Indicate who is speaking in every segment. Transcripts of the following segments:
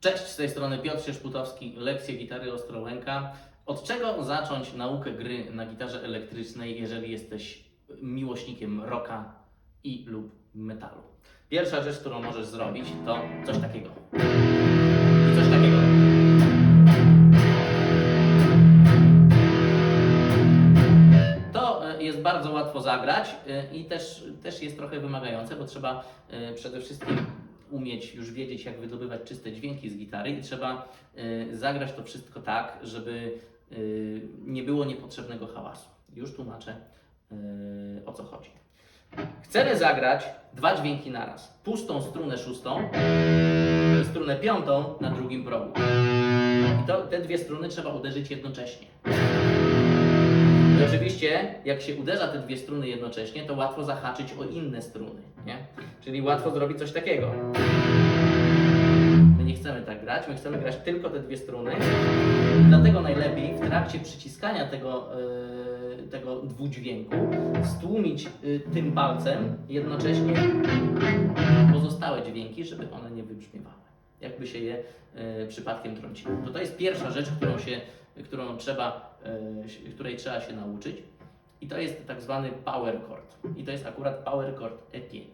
Speaker 1: Cześć, z tej strony Piotr Szyszputowski, lekcje gitary Ostrołęka. Od czego zacząć naukę gry na gitarze elektrycznej, jeżeli jesteś miłośnikiem rocka i lub metalu? Pierwsza rzecz, którą możesz zrobić, to coś takiego. I coś takiego. E, jest bardzo łatwo zagrać e, i też, też jest trochę wymagające, bo trzeba e, przede wszystkim umieć już wiedzieć, jak wydobywać czyste dźwięki z gitary i trzeba e, zagrać to wszystko tak, żeby e, nie było niepotrzebnego hałasu. Już tłumaczę e, o co chodzi. Chcemy zagrać dwa dźwięki naraz. Pustą strunę szóstą strunę piątą na drugim progu. I to, te dwie struny trzeba uderzyć jednocześnie. I oczywiście, jak się uderza te dwie struny jednocześnie, to łatwo zahaczyć o inne struny, nie? Czyli łatwo zrobić coś takiego. My nie chcemy tak grać, my chcemy grać tylko te dwie struny. Dlatego najlepiej w trakcie przyciskania tego, yy, tego dwudźwięku stłumić yy, tym palcem jednocześnie pozostałe dźwięki, żeby one nie wybrzmiewały. Jakby się je yy, przypadkiem trąciło. To jest pierwsza rzecz, którą się, którą trzeba, której trzeba się nauczyć. I to jest tak zwany power chord. I to jest akurat power chord E5.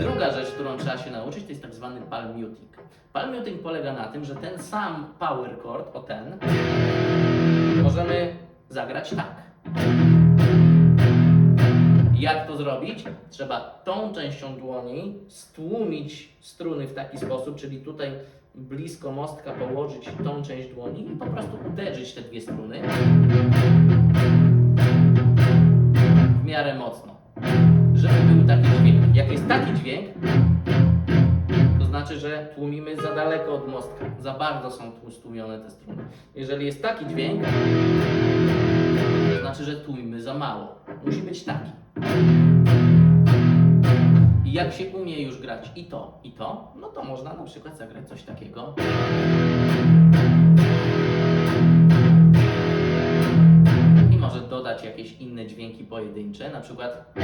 Speaker 1: Druga rzecz, którą trzeba się nauczyć, to jest tak zwany palm muting. Palm muting polega na tym, że ten sam power chord, o ten, możemy zagrać tak. Jak to zrobić? Trzeba tą częścią dłoni stłumić struny w taki sposób, czyli tutaj blisko mostka położyć tą część dłoni i po prostu uderzyć te dwie struny w miarę mocno, żeby był taki dźwięk. Jak jest taki dźwięk, to znaczy, że tłumimy za daleko od mostka. Za bardzo są tu stłumione te struny. Jeżeli jest taki dźwięk, to znaczy, że tłumimy za mało. Musi być taki. Jak się umie już grać i to, i to, no to można na przykład zagrać coś takiego. I może dodać jakieś inne dźwięki pojedyncze, na przykład.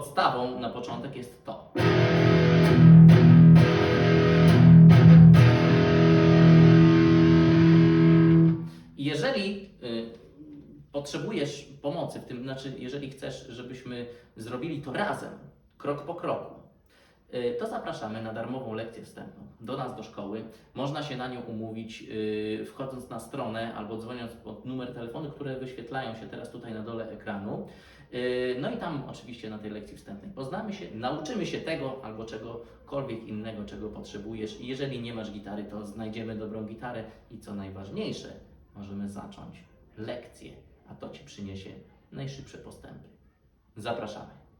Speaker 1: Podstawą na początek jest to. Jeżeli y, potrzebujesz pomocy w tym, znaczy jeżeli chcesz, żebyśmy zrobili to razem, krok po kroku, to zapraszamy na darmową lekcję wstępną do nas do szkoły. Można się na nią umówić y, wchodząc na stronę albo dzwoniąc pod numer telefonu, które wyświetlają się teraz tutaj na dole ekranu. Y, No i tam oczywiście na tej lekcji wstępnej poznamy się, nauczymy się tego albo czegokolwiek innego, czego potrzebujesz. I jeżeli nie masz gitary, to znajdziemy dobrą gitarę i co najważniejsze, możemy zacząć lekcję, a to Ci przyniesie najszybsze postępy. Zapraszamy.